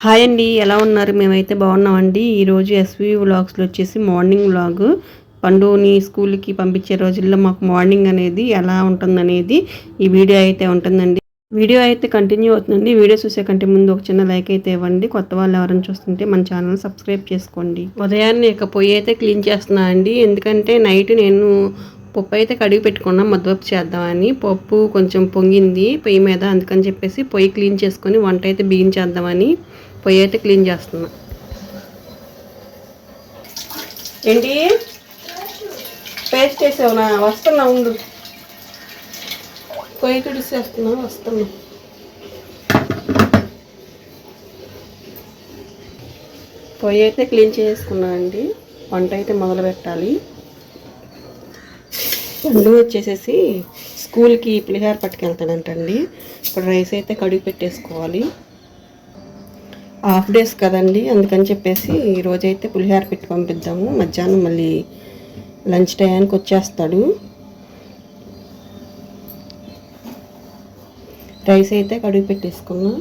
Hi అండి ఎలా ఉన్నారు? మేమైతే బాగున్నామండి. ఈరోజు ఎస్వి వ్లాగ్స్లో వచ్చేసి మార్నింగ్ వ్లాగ్. పండుని స్కూల్కి పంపించే రోజుల్లో మాకు మార్నింగ్ అనేది ఎలా ఉంటుందనేది ఈ వీడియో అయితే ఉంటుందండి. వీడియో అయితే కంటిన్యూ అవుతుందండి. వీడియో చూసే కంటే ముందు ఒక చిన్న లైక్ అయితే ఇవ్వండి. కొత్త వాళ్ళు ఎవరైనా చూస్తుంటే మన ఛానల్ సబ్స్క్రైబ్ చేసుకోండి. ఉదయాన్నే ఇక పొయ్యి అయితే క్లీన్ చేస్తున్నా అండి. ఎందుకంటే నైట్ నేను పప్పు అయితే కడిగి పెట్టుకున్నాం మద్దపప్పు చేద్దామని. పప్పు కొంచెం పొంగింది పొయ్యి మీద. అందుకని చెప్పేసి పొయ్యి క్లీన్ చేసుకొని వంట అయితే బిగించేద్దామని. పొయ్యి అయితే క్లీన్ చేస్తున్నా. ఏంటి? పేస్ట్ వేసేవనా? వస్తున్నా ఉండు. పొయ్యి తుడిసేస్తున్నా వస్తున్నా. పొయ్యి అయితే క్లీన్ చేసుకున్నా అండి. వంట అయితే మొదలు పెట్టాలి. పండు వచ్చేసేసి స్కూల్కి పులిహార పట్టుకెళ్తాడంటండి. ఇప్పుడు రైస్ అయితే కడిగి పెట్టేసుకోవాలి. హాఫ్ డేస్ కదండి అందుకని చెప్పేసి ఈరోజైతే పులిహార పెట్టి పంపిద్దాము. మధ్యాహ్నం మళ్ళీ లంచ్ టైంకి వచ్చేస్తాడు. రైస్ అయితే కడిగి పెట్టేసుకున్నా.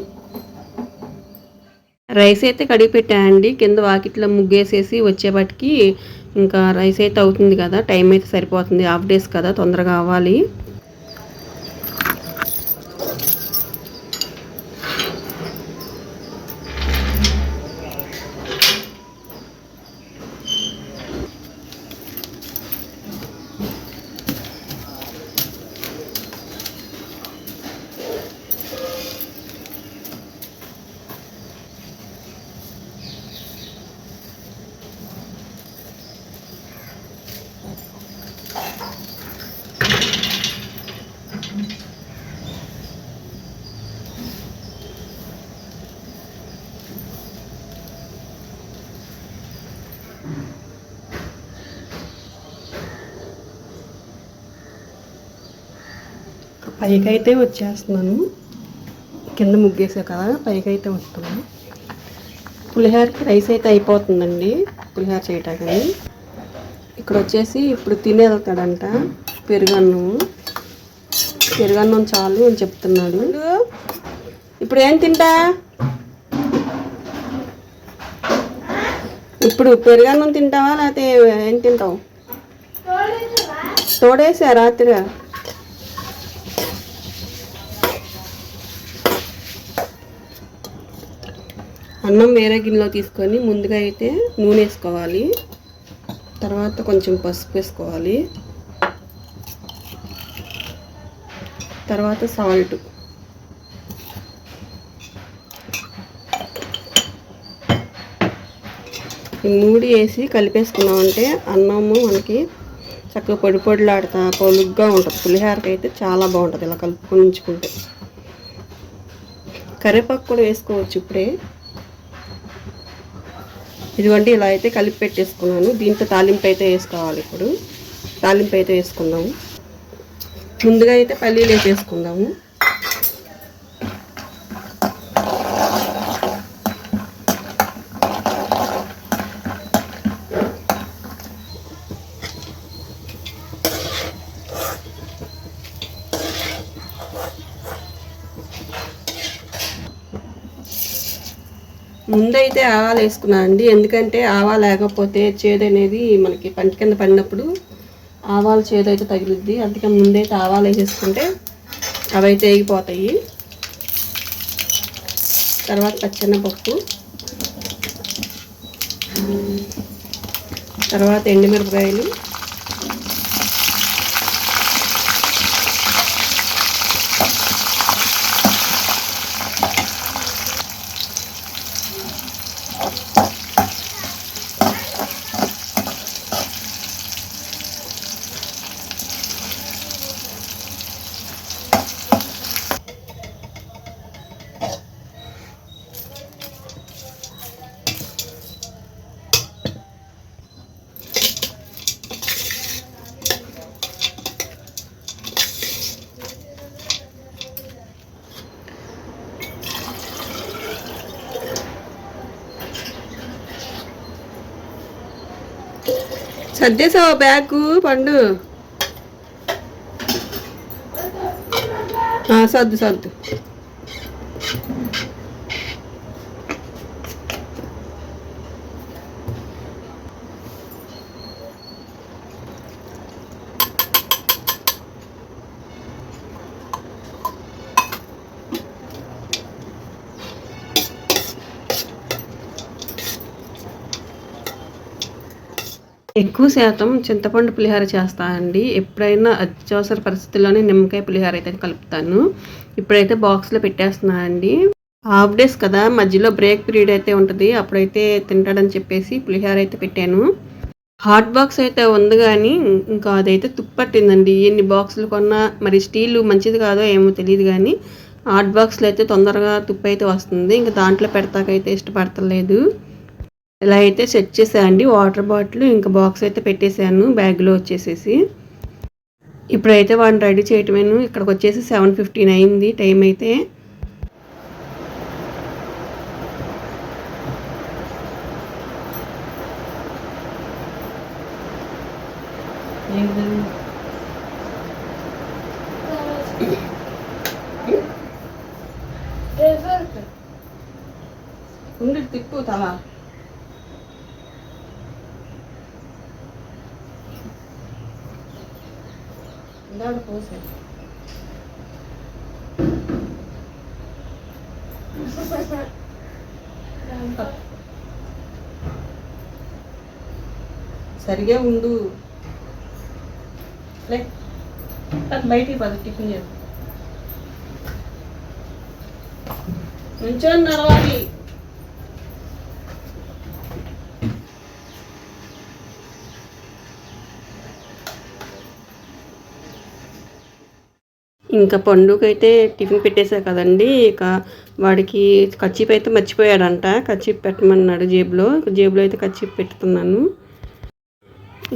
రైస్ అయితే కడిగి పెట్టాయండి కింద వాకిట్లో ముగ్గేసేసి వచ్చేపటికి ఇంకా రైస్ అయితే అవుతుంది కదా టైం అయితే సరిపోతుంది. హాఫ్ డేస్ కదా తొందరగా అవ్వాలి. పైకి అయితే వచ్చేస్తున్నాను. కింద ముగ్గేసా కదా పైకైతే వస్తున్నాను పులిహోరకి రైస్ అయితే అయిపోతుందండి పులిహోర చేయటానికి. ఇక్కడ వచ్చేసి ఇప్పుడు తినే వెళ్తాడంట పెరుగన్నం. పెరుగన్నం చాలు అని చెప్తున్నాడు. ఇప్పుడు ఏం తింటా? ఇప్పుడు పెరుగన్నం తింటావా లేకపోతే ఏం తింటావు? తోడేసా రాత్రి అన్నం వేరే గిన్నెలో తీసుకొని ముందుగా అయితే నూనె వేసుకోవాలి. తర్వాత కొంచెం పసుపు వేసుకోవాలి. తర్వాత సాల్ట్. ఈ మూడు వేసి కలిపేసుకున్నామంటే అన్నము మనకి చక్కగా పొడి పొడిలాడుతా పొలుగ్గా ఉంటుంది. పులిహోరకి అయితే చాలా బాగుంటుంది. ఇలా కలుపుకొని ఉంచుకుంటే. కరివేపాకు కూడా వేసుకోవచ్చు ఇప్పుడే. ఇదిగోండి ఇలా అయితే కలిపి పెట్టేసుకున్నాను. దీంతో తాలింపు అయితే వేసుకోవాలి ఇప్పుడు. తాలింపు అయితే వేసుకుందాము. ముందుగా అయితే పల్లీలు వేసేసుకుందాము. ముందైతే ఆవాలు వేసుకున్నాను అండి. ఎందుకంటే ఆవా లేకపోతే చేదు అనేది మనకి పంట కింద పడినప్పుడు ఆవాలు చేదు అయితే తగిలిద్ది. అందుకే ముందైతే ఆవాలు వేసేసుకుంటే అవి అయితే వేగిపోతాయి. తర్వాత పచ్చెన్నపప్పు తర్వాత ఎండుమిరపకాయలు. సర్దేసావా బ్యాగ్? పండు. సర్దు సర్దు. ఎక్కువ శాతం చింతపండు పులిహోర చేస్తా అండి. ఎప్పుడైనా అత్యవసర పరిస్థితుల్లోనే నిమ్మకాయ పులిహోర అయితే కలుపుతాను. ఇప్పుడైతే బాక్స్లో పెట్టేస్తున్నా అండి. హాఫ్ డేస్ కదా మధ్యలో బ్రేక్ పీరియడ్ అయితే ఉంటుంది. అప్పుడైతే తింటాడని చెప్పేసి పులిహోర అయితే పెట్టాను. హాట్ బాక్స్ అయితే ఉంది కానీ ఇంకా అదైతే తుప్పట్టిందండి. ఎన్ని బాక్సులు కొన్నా మరి స్టీల్ మంచిది కాదో ఏమో తెలియదు కానీ హాట్ బాక్స్లో అయితే తొందరగా తుప్పు అయితే వస్తుంది. ఇంకా దాంట్లో పెడతాకైతే ఇష్టపడతలేదు. ఇలా అయితే సెట్ చేసాయండి వాటర్ బాటిల్ ఇంకా బాక్స్ అయితే పెట్టేశాను. బ్యాగ్లో వచ్చేసేసి. ఇప్పుడైతే వాడిని రెడీ చేయటమేను. ఇక్కడికి వచ్చేసి సెవెన్ ఫిఫ్టీన్ అయింది టైం అయితే. ఉండి తిప్పు తల. ఇందాక పోసాడు సరిగా ఉండు. లే బయటికి పద టిఫిన్ చేద్దాం నుంచో నడవాలి. ఇంకా పండుగైతే టిఫిన్ పెట్టేసా కదండి. ఇక వాడికి కచ్చిప్ అయితే మర్చిపోయాడంట. కచ్చిప్ పెట్టమన్నాడు జేబులో. జేబులో అయితే కచ్చిప్ పెట్టుతున్నాను.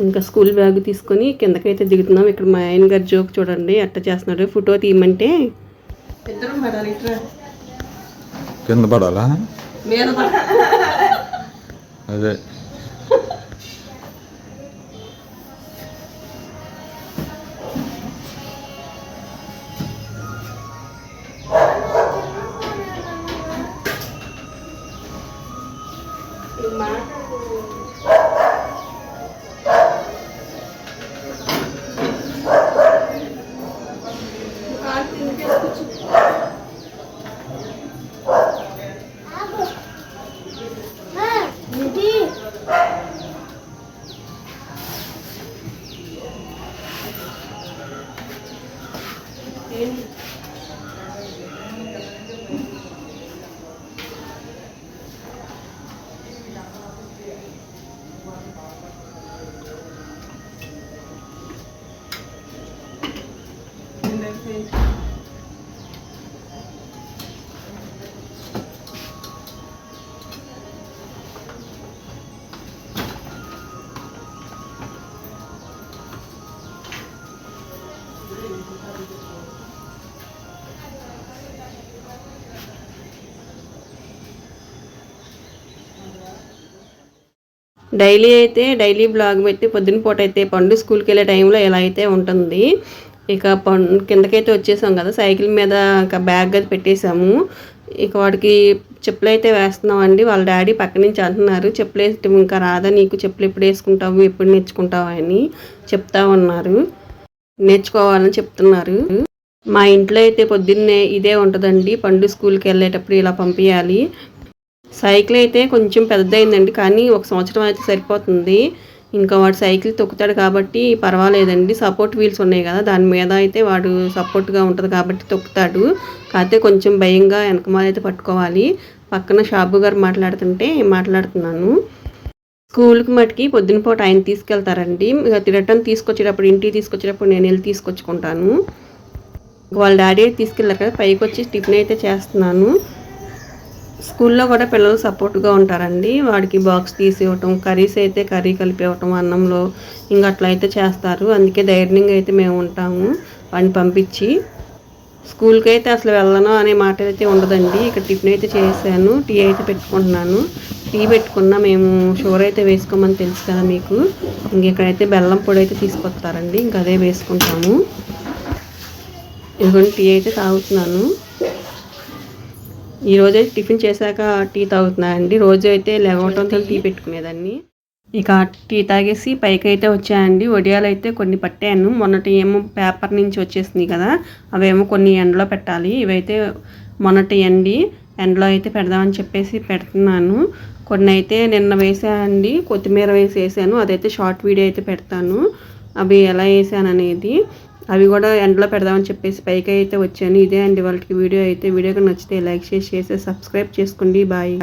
ఇంకా స్కూల్ బ్యాగ్ తీసుకొని కిందకైతే దిగుతున్నాం. ఇక్కడ మా ఆయన గారి జోక్ చూడండి. అట్ట చేస్తున్నాడు. ఫోటో తీయమంటే ఇద్దరం పడాలి ఇట్లా కింద పడాలా? మీద అదే డైలీ అయితే డైలీ బ్లాగ్ పెట్టి పొద్దున పూట అయితే పండు స్కూల్కి వెళ్ళే టైంలో ఎలా అయితే ఉంటుంది. ఇక పండు కిందకైతే వచ్చేసాం కదా సైకిల్ మీద ఒక బ్యాగ్ అది పెట్టేసాము. ఇక వాడికి చెప్పులు అయితే వేస్తున్నామండి. వాళ్ళ డాడీ పక్క నుంచి అంటున్నారు చెప్పులు వేస్తే ఇంకా రాదా నీకు? చెప్పులు ఎప్పుడు వేసుకుంటావు? ఎప్పుడు నేర్చుకుంటావు? అని చెప్తా ఉన్నారు. నేర్చుకోవాలని చెప్తున్నారు. మా ఇంట్లో అయితే పొద్దున్నే ఇదే ఉంటుందండి. పండు స్కూల్కి వెళ్ళేటప్పుడు ఇలా పంపించాలి సైకిల్ అయితే కొంచెం పెద్దదైందండి కానీ ఒక సంవత్సరం అయితే సరిపోతుంది. ఇంకా వాడు సైకిల్ తొక్కుతాడు కాబట్టి పర్వాలేదండి. సపోర్ట్ వీల్స్ ఉన్నాయి కదా దాని మీద అయితే వాడు సపోర్ట్గా ఉంటుంది కాబట్టి తొక్కుతాడు. కాకపోతే కొంచెం భయంగా వెనకమాల అయితే పట్టుకోవాలి. పక్కన షాబు గారు మాట్లాడుతుంటే మాట్లాడుతున్నాను. స్కూల్కి మటుకి పొద్దునపూట ఆయన తీసుకెళ్తారండి. ఇక రిటర్న్ తీసుకొచ్చేటప్పుడు ఇంటికి తీసుకొచ్చేటప్పుడు నేను వెళ్ళి తీసుకొచ్చుకుంటాను. వాళ్ళ డాడీ తీసుకెళ్ళారు కదా పైకి వచ్చి టిఫిన్ అయితే చేస్తున్నాను. స్కూల్లో కూడా పిల్లలు సపోర్ట్గా ఉంటారండి. వాడికి బాక్స్ తీసి ఇవ్వటం కర్రీస్ అయితే కర్రీ కలిపి ఇవ్వటం అన్నంలో ఇంకా అట్లా అయితే చేస్తారు. అందుకే ధైర్యంగా అయితే మేము ఉంటాము వాడిని పంపించి. స్కూల్కి అయితే అసలు వెళ్ళను అనే మాట అయితే ఉండదండి. ఇక్కడ టిఫిన్ అయితే చేశాను టీ అయితే పెట్టుకుంటున్నాను. టీ పెట్టుకున్నా మేము షుగర్ అయితే వేసుకోమని తెలుసు కదా మీకు. ఇంక ఇక్కడైతే బెల్లం పొడి అయితే తీసుకొస్తారండి. ఇంక అదే వేసుకుంటాము. ఇదిగోండి టీ అయితే తాగుతున్నాను. ఈ రోజు అయితే టిఫిన్ చేశాక టీ తాగుతున్నా అండి రోజు అయితే లేవటంతో టీ పెట్టుకునేదాన్ని. ఇక టీ తాగేసి పైకి అయితే వచ్చాయండి వడియాలు అయితే కొన్ని పట్టాను. మొన్నటి ఏమో పేపర్ నుంచి వచ్చేసింది కదా అవేమో కొన్ని ఎండలో పెట్టాలి. ఇవైతే మొన్నటి ఎండి ఎండలో అయితే పెడదామని చెప్పేసి పెడుతున్నాను. కొన్ని అయితే నిన్న వేసానండి. కొత్తిమీర వేసి వేసాను. అదైతే షార్ట్ వీడియో అయితే పెడతాను. అవి ఎలా వేసాను అనేది అవి కూడా ఎండలో పెడదామని చెప్పేసి పైకి అయితే వచ్చాను. ఇదే అండి వాళ్ళకి వీడియో అయితే. వీడియోకి నచ్చితే లైక్ చేసి చేసి సబ్స్క్రైబ్ చేసుకోండి. బాయ్.